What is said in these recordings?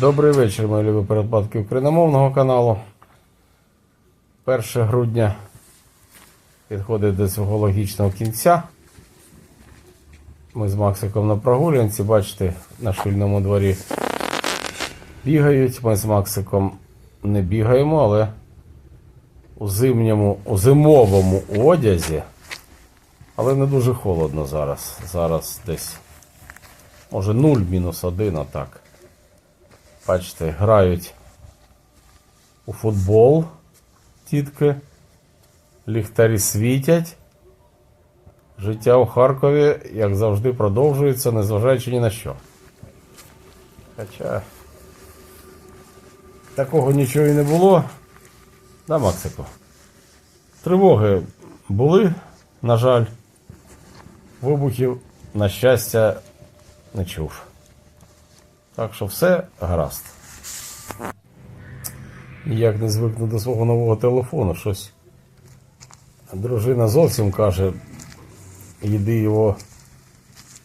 Добрий вечір, мої любі передплатки україномовного каналу. 1 грудня підходить до свого логічного кінця. Ми з Максиком на прогулянці, бачите, на шкільному дворі бігають. Ми з Максиком не бігаємо, але у зимньому, у зимовому одязі. Але не дуже холодно зараз. Зараз десь може 0-1, а так. Бачите, грають у футбол тітки, ліхтарі світять. Життя у Харкові, як завжди, продовжується, незважаючи ні на що. Хоча такого нічого і не було. Да, Максику? Тривоги були, на жаль. Вибухів, на щастя, не чув. Так що все гаразд. Ніяк не звикну до свого нового телефону. Щось. Дружина зовсім каже, їди його,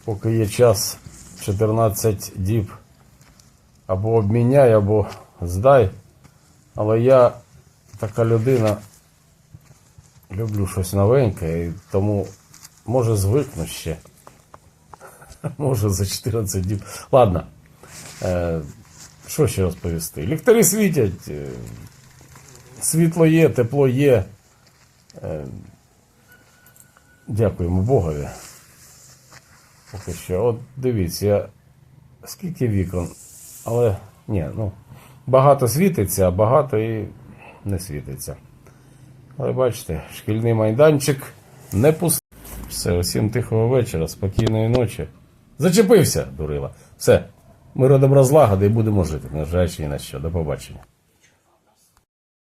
поки є час 14 діб. Або обміняй, або здай. Але я така людина, люблю щось новеньке, і тому може звикну ще. Може за 14 діб. Ладно. Е, що ще розповісти? Ліхтарі світять, е, світло є, тепло є. Е, дякуємо Богові. Поки що. От дивіться, скільки вікон. Але ні, ну, багато світиться, а багато і не світиться. Але бачите, шкільний майданчик не пустий. Все, усім тихого вечора, спокійної ночі. Зачепився, дурила. Все. Миро добра злагоди і будемо жити, незважаючи ні на що. До побачення.